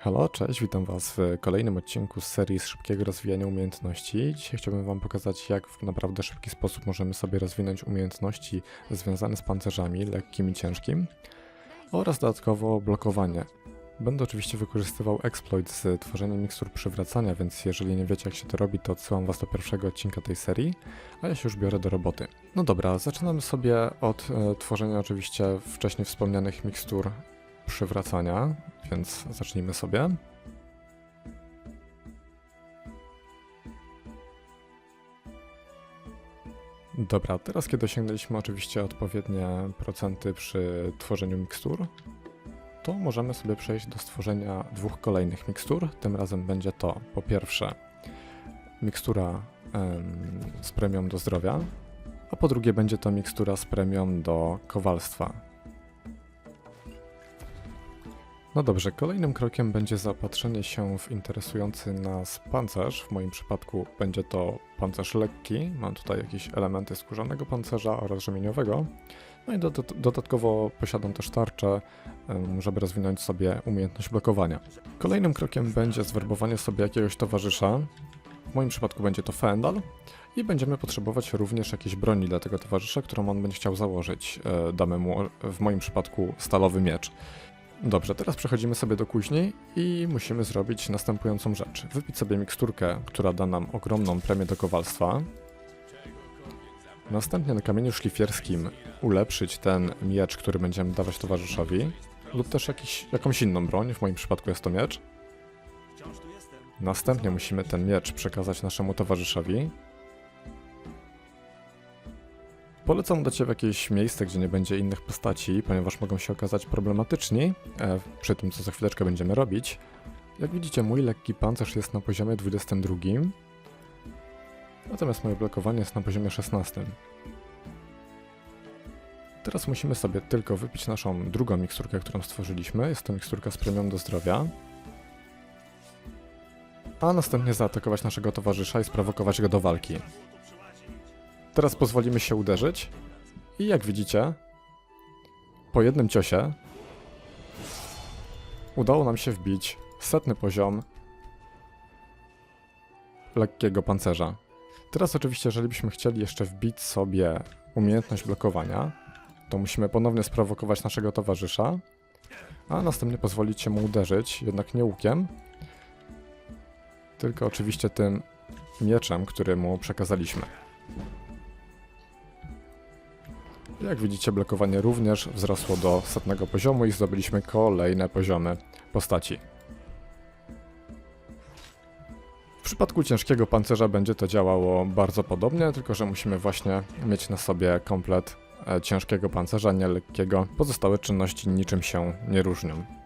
Halo, cześć, witam Was w kolejnym odcinku z serii z szybkiego rozwijania umiejętności. Dzisiaj chciałbym Wam pokazać, jak w naprawdę szybki sposób możemy sobie rozwinąć umiejętności związane z pancerzami, lekkim i ciężkim, oraz dodatkowo blokowanie. Będę oczywiście wykorzystywał exploit z tworzeniem mikstur przywracania, więc jeżeli nie wiecie jak się to robi, to odsyłam Was do pierwszego odcinka tej serii, a ja się już biorę do roboty. No dobra, zaczynamy sobie od e, tworzenia oczywiście wcześniej wspomnianych mikstur przywracania, więc zacznijmy sobie. Dobra, teraz kiedy osiągnęliśmy oczywiście odpowiednie procenty przy tworzeniu mikstur, to możemy sobie przejść do stworzenia dwóch kolejnych mikstur. Tym razem będzie to po pierwsze mikstura em, z premią do zdrowia, a po drugie będzie to mikstura z premią do kowalstwa. No dobrze, kolejnym krokiem będzie zaopatrzenie się w interesujący nas pancerz. W moim przypadku będzie to pancerz lekki. Mam tutaj jakieś elementy skórzanego pancerza oraz rzemieniowego. No i do, do, dodatkowo posiadam też tarczę, żeby rozwinąć sobie umiejętność blokowania. Kolejnym krokiem będzie zwerbowanie sobie jakiegoś towarzysza. W moim przypadku będzie to Fendal. I będziemy potrzebować również jakiejś broni dla tego towarzysza, którą on będzie chciał założyć. E, Damy mu w moim przypadku stalowy miecz. Dobrze, teraz przechodzimy sobie do kuźni i musimy zrobić następującą rzecz. Wypić sobie miksturkę, która da nam ogromną premię do kowalstwa. Następnie na kamieniu szlifierskim ulepszyć ten miecz, który będziemy dawać towarzyszowi. Lub też jakiś, jakąś inną broń, w moim przypadku jest to miecz. Następnie musimy ten miecz przekazać naszemu towarzyszowi. Polecam udać się w jakieś miejsce, gdzie nie będzie innych postaci, ponieważ mogą się okazać problematyczni e, przy tym, co za chwileczkę będziemy robić. Jak widzicie, mój lekki pancerz jest na poziomie 22, natomiast moje blokowanie jest na poziomie 16. Teraz musimy sobie tylko wypić naszą drugą miksturkę, którą stworzyliśmy. Jest to miksturka z premią do zdrowia. A następnie zaatakować naszego towarzysza i sprowokować go do walki. Teraz pozwolimy się uderzyć. I jak widzicie, po jednym ciosie udało nam się wbić setny poziom lekkiego pancerza. Teraz oczywiście, jeżeli byśmy chcieli jeszcze wbić sobie umiejętność blokowania, to musimy ponownie sprowokować naszego towarzysza, a następnie pozwolić się mu uderzyć, jednak nie łukiem, tylko oczywiście tym mieczem, który mu przekazaliśmy. Jak widzicie, blokowanie również wzrosło do setnego poziomu i zdobyliśmy kolejne poziomy postaci. W przypadku ciężkiego pancerza będzie to działało bardzo podobnie, tylko że musimy właśnie mieć na sobie komplet e, ciężkiego pancerza, nie lekkiego. Pozostałe czynności niczym się nie różnią.